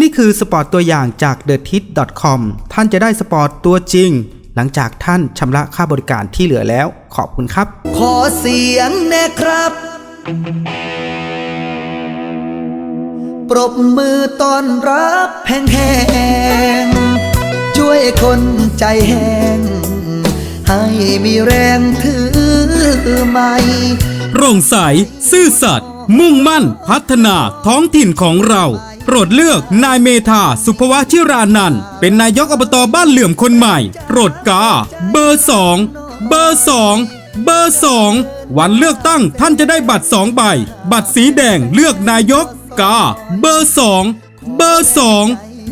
นี่คือสปอร์ตตัวอย่างจาก t h e t i t c o m ท่านจะได้สปอร์ตตัวจริง หลังจากท่านชำระค่าบริการที่เหลือแล้ว ขอบคุณครับ ขอเสียงแน่ครับ ปรบมือต้อนรับแห้งๆ ช่วยคนใจแห้ง ให้มีแรงถือไม้โปร่งใส ซื่อสัตย์มุ่งมั่นพัฒนาท้องถิ่นของเรา โปรดเลือกนายเมธาสุภวชิรานันท์เป็นนายกอบตบ้านเหลื่อมคนใหม่ โปรดกา เบอร์สองเบอร์สองเบอร์สองวันเลือกตั้งท่านจะได้บัตรสองใบ บัตรสีแดงเลือกนายกกา เบอร์สองเบอร์สอง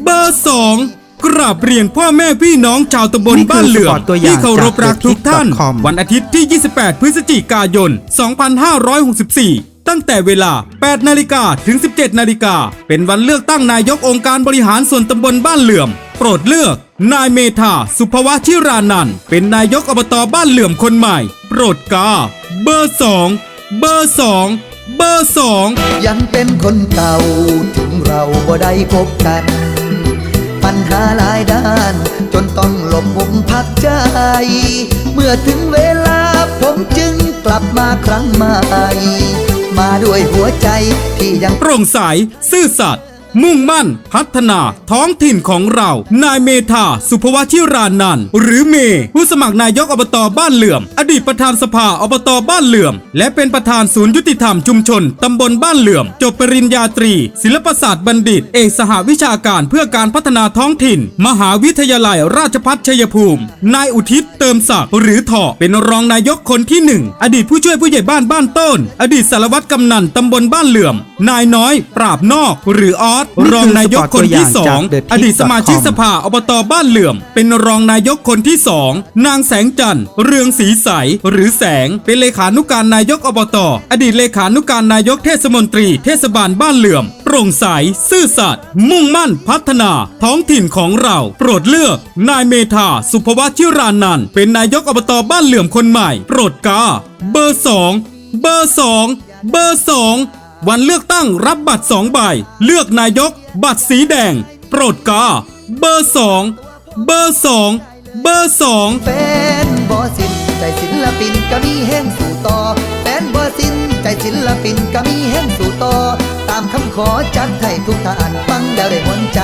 เบอร์สองกราบเรียนพ่อแม่พี่น้องชาวตำบลนี่คือบ้านเหลื่อสปมอร์ตตัวอย่างที่เคารพรักทุกท่านจากวันอาทิตย์ที่ 28 พฤศจิกายน 2564 ตั้งแต่เวลา 8 นาฬิกาถึง 17 นาฬิกา เป็นวันเลือกตั้งนายกองค์การบริหารส่วนตำบลบ้านเหลื่อม โปรดเลือก นายเมธาสุภวชิรานันท์เป็นนายกอบตบ้านเหลื่อมคนใหม่ โปรดกา เบอร์สองเบอร์สองเบอร์สองยังเป็นคนเก่าถึงเราบ่ได้พบกัน ปัญหาหลายด้าน จนต้องหลบมุมพักใจ เมื่อถึงเวลาผมจึงกลับมาครั้งใหม่ มาด้วยหัวใจที่ยังโปร่งใสซื่อสัตย์ มุ่งมั่น พัฒนา ท้องถิ่นของเรา นายเมธาสุภวชิรานันท์หรือเม ผู้สมัครนายกอบตบ้านเหลื่อม อดีตประธานสภาอบตบ้านเหลื่อม และเป็นประธานศูนย์ยุติธรรมชุมชนตำบลบ้านเหลื่อม จบปริญญาตรี ศิลปศาสตร์บัณฑิต เอกสหวิชาการเพื่อการพัฒนาท้องถิ่น มหาวิทยาลัยราชภัฏชัยภูมิ นายอุทิศเติมศักดิ์หรือถอเป็นรองนายกคนที่หนึ่งอดีตผู้ช่วยผู้ใหญ่บ้านบ้านต้น อดีตสารวัตรกำนันตำบลบ้านเหลื่อม นายน้อย ปราบนอก หรือออสนี่คือรองนายกคนที่สองสปอร์ตตัวอย่างจาก The อดีตสมาชิก Tips.com สภาอบตบ้านเหลื่อม เป็นรองนายกคนที่สองนางแสงจันทร์เรืองศรีใส หรือแสงเป็นเลขานุการนายกอบต อดีตเลขานุการนายกเทศมนตรี เทศบาลบ้านเหลื่อมโปร่งใสซื่อสัตย์มุ่งมั่นพัฒนา ท้องถิ่นของเรา โปรดเลือก นายเมธาสุภวชิรานันท์เป็นนายกอบตบ้านเหลื่อมคนใหม่ โปรดกา เบอร์สองเบอร์สองเบอร์สอง วันเลือกตั้งรับบัตรสองใบ เลือกนายก บัตรสีแดง โปรดกา เบอร์สองเบอร์สองเบอร์สองแฟนบอสินใจศิลปินก็มีแห้งสู่ต่อ นบอสินใจศิลปินก็มีแห้งสู่ต่อตามคำขอจัดให้ทุกท่านฟังแล้วได้หวนใจ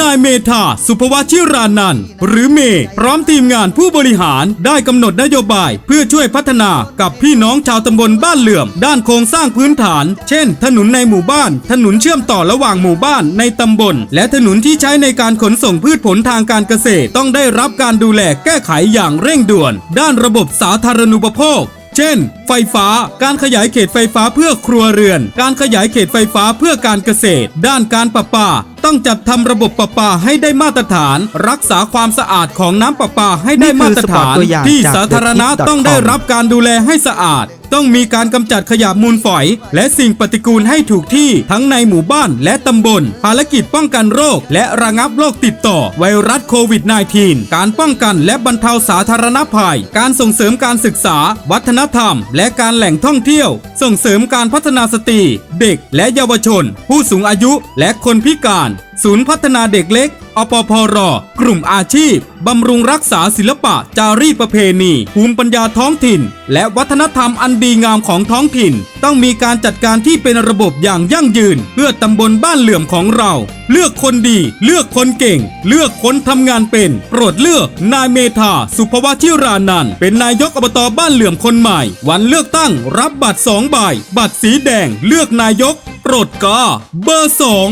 นายเมธาสุภวชิรานันท์หรือเมย์พร้อมทีมงานผู้บริหารได้กำหนดนโยบายเพื่อช่วยพัฒนากับพี่น้องชาวตำบลบ้านเหลื่อม ด้านโครงสร้างพื้นฐาน เช่น ถนนในหมู่บ้าน ถนนเชื่อมต่อระหว่างหมู่บ้านในตำบล และถนนที่ใช้ในการขนส่งพืชผลทางการเกษตร ต้องได้รับการดูแลแก้ไขอย่างเร่งด่วน ด้านระบบสาธารณูปโภค เช่น ไฟฟ้า การขยายเขตไฟฟ้าเพื่อครัวเรือน การขยายเขตไฟฟ้าเพื่อการเกษตร ด้านการประปา ต้องจัดทำระบบประปาให้ได้มาตรฐาน รักษาความสะอาดของน้ำประปาให้ได้มาตรฐานนี่คือสปอร์ตตัวอย่างที่จากสาธารณะ TheTip.com ต้องได้รับการดูแลให้สะอาด ต้องมีการกำจัดขยะมูลฝอย และสิ่งปฏิกูลให้ถูกที่ทั้งในหมู่บ้านและตำบล ภารกิจป้องกันโรค และระงับโรคติดต่อไวรัสโควิด -19 การป้องกันและบรรเทาสาธารณภัย การส่งเสริมการศึกษา วัฒนธรรม และการแหล่งท่องเที่ยว ส่งเสริมการพัฒนาสตรี เด็กและเยาวชน ผู้สูงอายุและคนพิการ ศูนย์พัฒนาเด็กเล็ก อปพร กลุ่มอาชีพ บำรุงรักษาศิลปะจารีตประเพณี ภูมิปัญญาท้องถิ่น และวัฒนธรรมอันดีงามของท้องถิ่น ต้องมีการจัดการที่เป็นระบบอย่างยั่งยืน เพื่อตำบลบ้านเหลื่อมของเรา เลือกคนดี เลือกคนเก่ง เลือกคนทำงานเป็น โปรดเลือก นายเมธาสุภวชิรานันเป็นนายกอบตบ้านเหลื่อมคนใหม่ วันเลือกตั้งรับบัตรสองใบบัตรสีแดง เลือกนายกโปรดกาเบอร์สอง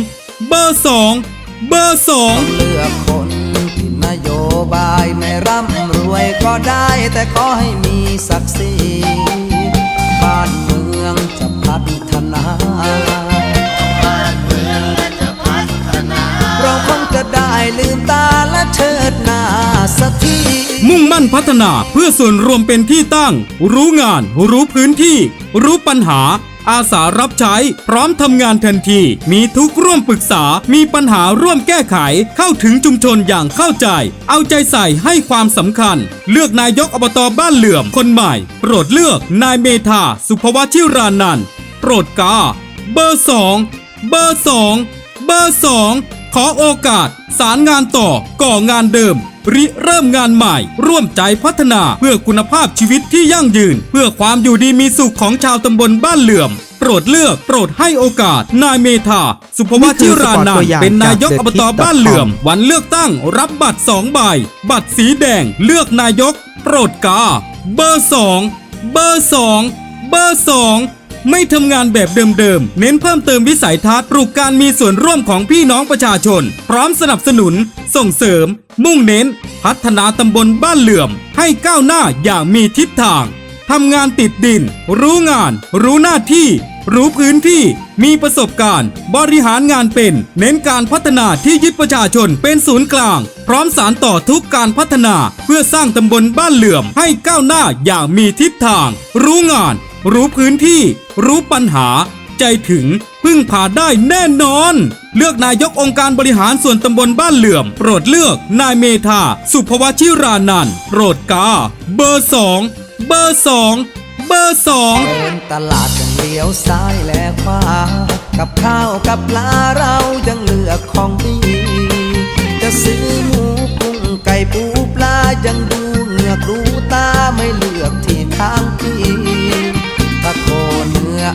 บอร์สองเบอร์สองเลือกคนที่นโยบายไม่ร่ำรวยก็ได้ แต่ขอให้มีศักดิ์ศรีบ้านเมืองจะพัฒนา เราคงจะได้ลืมตาและเชิดหน้าสักทีมุ่งมั่นพัฒนาเพื่อส่วนรวมเป็นที่ตั้ง รู้งาน รู้พื้นที่ รู้ปัญหา อาสารับใช้ พร้อมทำงานทันที มีทุกร่วมปรึกษา มีปัญหาร่วมแก้ไข เข้าถึงชุมชนอย่างเข้าใจ เอาใจใส่ให้ความสำคัญ เลือกนายกอบตบ้านเหลื่อมคนใหม่ โปรดเลือกนายเมธาสุภวัชิรานันท์โปรดกา เบอร์สองเบอร์สองเบอร์สอง ขอโอกาส สารงานต่อก่องานเดิม ริเริ่มงานใหม่ ร่วมใจพัฒนาเพื่อคุณภาพชีวิตที่ยั่งยืน เพื่อความอยู่ดีมีสุขของชาวตำบลบ้านเหลื่อม โปรดเลือกโปรดให้โอกาส นายเมธาสุภวัชชิรานันท์เป็นนายกอบตบ้านเหลื่อม วันเลือกตั้งรับบัตร2ใบ บัตรสีแดงเลือกนายก โปรดกา เบอร์2เบอร์2เบอร์2 ไม่ทำงานแบบเดิมๆ เน้นเพิ่มเติมวิสัยทัศน์ปลุกการมีส่วนร่วมของพี่น้องประชาชน พร้อมสนับสนุน ส่งเสริม มุ่งเน้น พัฒนาตำบลบ้านเหลื่อม ให้ก้าวหน้าอย่างมีทิศทางทำงานติดดิน รู้งาน รู้หน้าที่ รู้พื้นที่ มีประสบการณ์ บริหารงานเป็น เน้นการพัฒนาที่ยึดประชาชนเป็นศูนย์กลาง พร้อมสารต่อทุกการพัฒนา เพื่อสร้างตำบลบ้านเหลื่อมให้ก้าวหน้าอย่างมีทิศทาง รู้งาน รู้พื้นที่ รู้ปัญหา ใจถึง พึ่งพาได้แน่นอน เลือกนายกองค์การบริหารส่วนตำบลบ้านเหลื่อม โปรดเลือก นายเมธา สุภวชิรานันท์โปรดกา เบอร์สอง เบอร์สอง เบอร์สองเดินตลาดยังเลี้ยวซ้ายและขวา กับข้าวกับปลาเรายังเลือกของดี จะซื้อหมู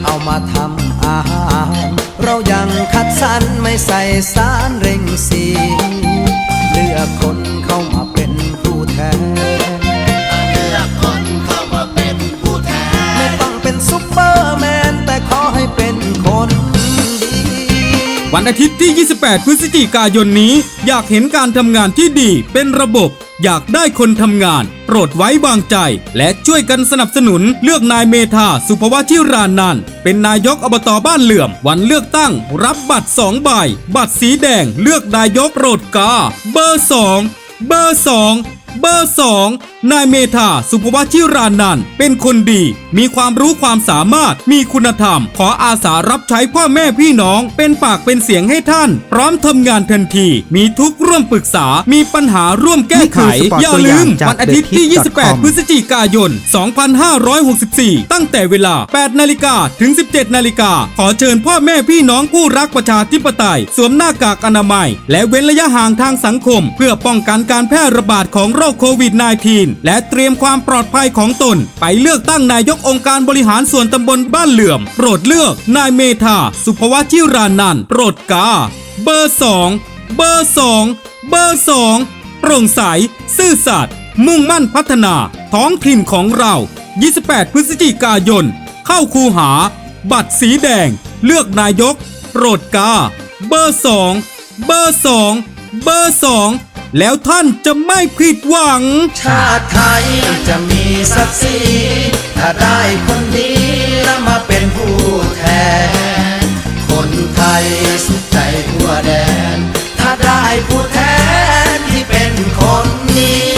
เอามาทำอาหาร เรายังคัดสรรไม่ใส่สารเร่งสีเลือกคนเข้ามาเป็นผู้แทน ไม่ต้องเป็นซุปเปอร์แมน แต่ขอให้เป็นคนดีวันอาทิตย์ที่ 28 พฤศจิกายนนี้ อยากเห็นการทำงานที่ดีเป็นระบบ อยากได้คนทำงาน โปรดไว้วางใจ และช่วยกันสนับสนุนเลือกนายเมธาสุภวชิรานันท์เป็นนายกอบตบ้านเหลื่อม วันเลือกตั้ง รับบัตร 2 ใบ บัตรสีแดงเลือกนายกโปรดกา เบอร์ 2 เบอร์ 2 เบอร์ 2 นายเมธาสุภวชิรานันท์เป็นคนดี มีความรู้ความสามารถมีคุณธรรม ขออาสารับใช้พ่อแม่พี่น้องเป็นปากเป็นเสียงให้ท่าน พร้อมทำงานทันที มีทุกข์ร่วมปรึกษามีปัญหาร่วมแก้ไข นี่คือสปอร์ตอย่าตัวอลืย่างมจากวันอาทิตย์ที่ thehit.com 28 พฤศจิกายน 2564 ตั้งแต่เวลา 8 นาฬิกาถึง 17 นาฬิกาขอเชิญพ่อแม่พี่น้องผู้รักประชาธิปไตย สวมหน้ากากอนามัย และเว้นระยะห่างทางสังคม เพื่อป้องกันการแพร่ระบาดของโรคโควิด -19 และเตรียมความปลอดภัยของตน ไปเลือกตั้งนายกองค์การบริหารส่วนตำบลบ้านเหลื่อม โปรดเลือกนายเมธาสุภวชิรานันท์โปรดกา เบอร์2เบอร์2เบอร์2โปร่งใส ซื่อสัตย์มุ่งมั่นพัฒนา ท้องถิ่นของเรา 28 พฤศจิกายน เข้าคูหา บัตรสีแดง เลือกนายก โปรดกา เบอร์2เบอร์2เบอร์2 แล้วท่านจะไม่ผิดหวัง ชาติไทยจะมีศักดิ์ศรีถ้าได้คนดีแล้วมาเป็นผู้แทน คนไทยสุดใจทั่วแดน ถ้าได้ผู้แทนที่เป็นคนดี